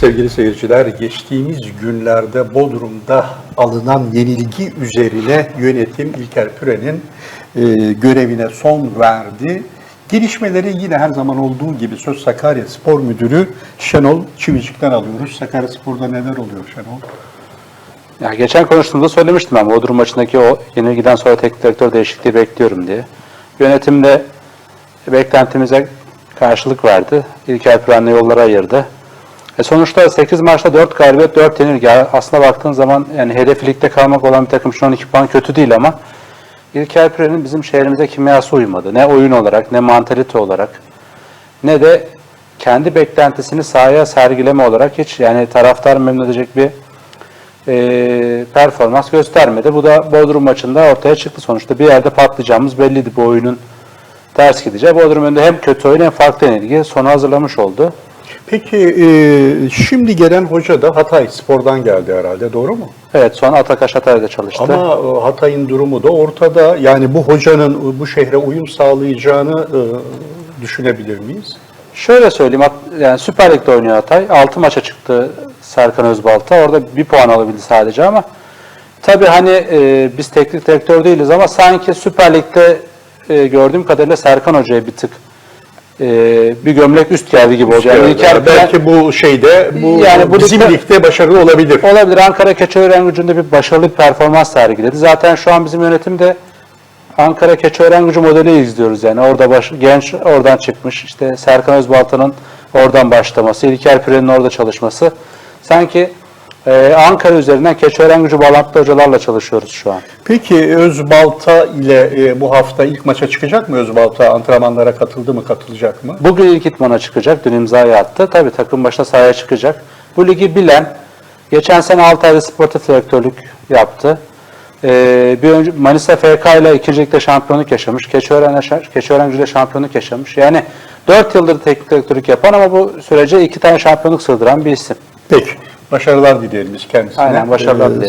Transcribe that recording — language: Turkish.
Sevgili seyirciler, geçtiğimiz günlerde Bodrum'da alınan yenilgi üzerine yönetim İlker Püre'nin e, görevine son verdi. Gelişmeleri yine her zaman olduğu gibi söz Sakarya Spor Müdürü Şenol Çivicik'ten alıyoruz. Sakarya Spor'da neler oluyor Şenol? Ya geçen konuştuğumda söylemiştim ben Bodrum maçındaki o yenilgiden sonra teknik direktör değişikliği bekliyorum diye. Yönetim de beklentimize karşılık verdi. İlker Püren'le yollara ayırdı. E sonuçta 8 maçta 4 galibiyet 4 yenilgi. Aslına baktığın zaman yani hedef ligde kalmak olan bir takım şu an 2 puan kötü değil ama İlker Püren'in bizim şehrimize kimyası uymadı. Ne oyun olarak ne mantalite olarak ne de kendi beklentisini sahaya sergileme olarak hiç yani taraftar memnun edecek bir e, performans göstermedi. Bu da Bodrum maçında ortaya çıktı sonuçta. Bir yerde patlayacağımız belliydi bu oyunun ters gideceği. Bodrum önünde hem kötü oyun hem farklı yenilgi sonu hazırlamış oldu. Peki e, şimdi gelen hoca da Hatay Spor'dan geldi herhalde doğru mu? Evet son Atakaş Hatay'da çalıştı. Ama e, Hatay'ın durumu da ortada. Yani bu hocanın bu şehre uyum sağlayacağını e, düşünebilir miyiz? Şöyle söyleyeyim, yani Süper Lig'de oynuyor Hatay. 6 maça çıktı Serkan Özbalta. Orada bir puan alabildi sadece ama tabii hani e, biz teknik direktör değiliz ama sanki Süper Lig'de e, gördüğüm kadarıyla Serkan Hoca'ya bir tık e, bir gömlek üst geldi gibi oldu. Yani Püren- belki bu şeyde bu Yani bu bizim ligde- ligde başarılı olabilir. Olabilir. Ankara Keçiören gücünde bir başarılı bir performans sergiledi. Zaten şu an bizim yönetimde Ankara Keçiören gücü modeli izliyoruz. Yani orada baş, genç oradan çıkmış. İşte Serkan Özbalta'nın oradan başlaması, İlker Püren'in orada çalışması. Sanki e, Ankara üzerinden Keçiören gücü bağlantılı hocalarla çalışıyoruz şu an. Peki Özbalta ile e, bu hafta ilk maça çıkacak mı Özbalta? Antrenmanlara katıldı mı, katılacak mı? Bugün ilk itmana çıkacak. Dün imzayı attı. Tabii takım başına sahaya çıkacak. Bu ligi bilen, geçen sene Altay'da sportif direktörlük yaptı. Ee, bir önce Manisa FK ile ikincilikte şampiyonluk yaşamış. Keçiören, Keçiörenci'de şampiyonluk yaşamış. Yani 4 yıldır teknik direktörlük yapan ama bu sürece iki tane şampiyonluk sığdıran bir isim. Peki. Başarılar dileyelim biz kendisine. Aynen başarılar dileyelim.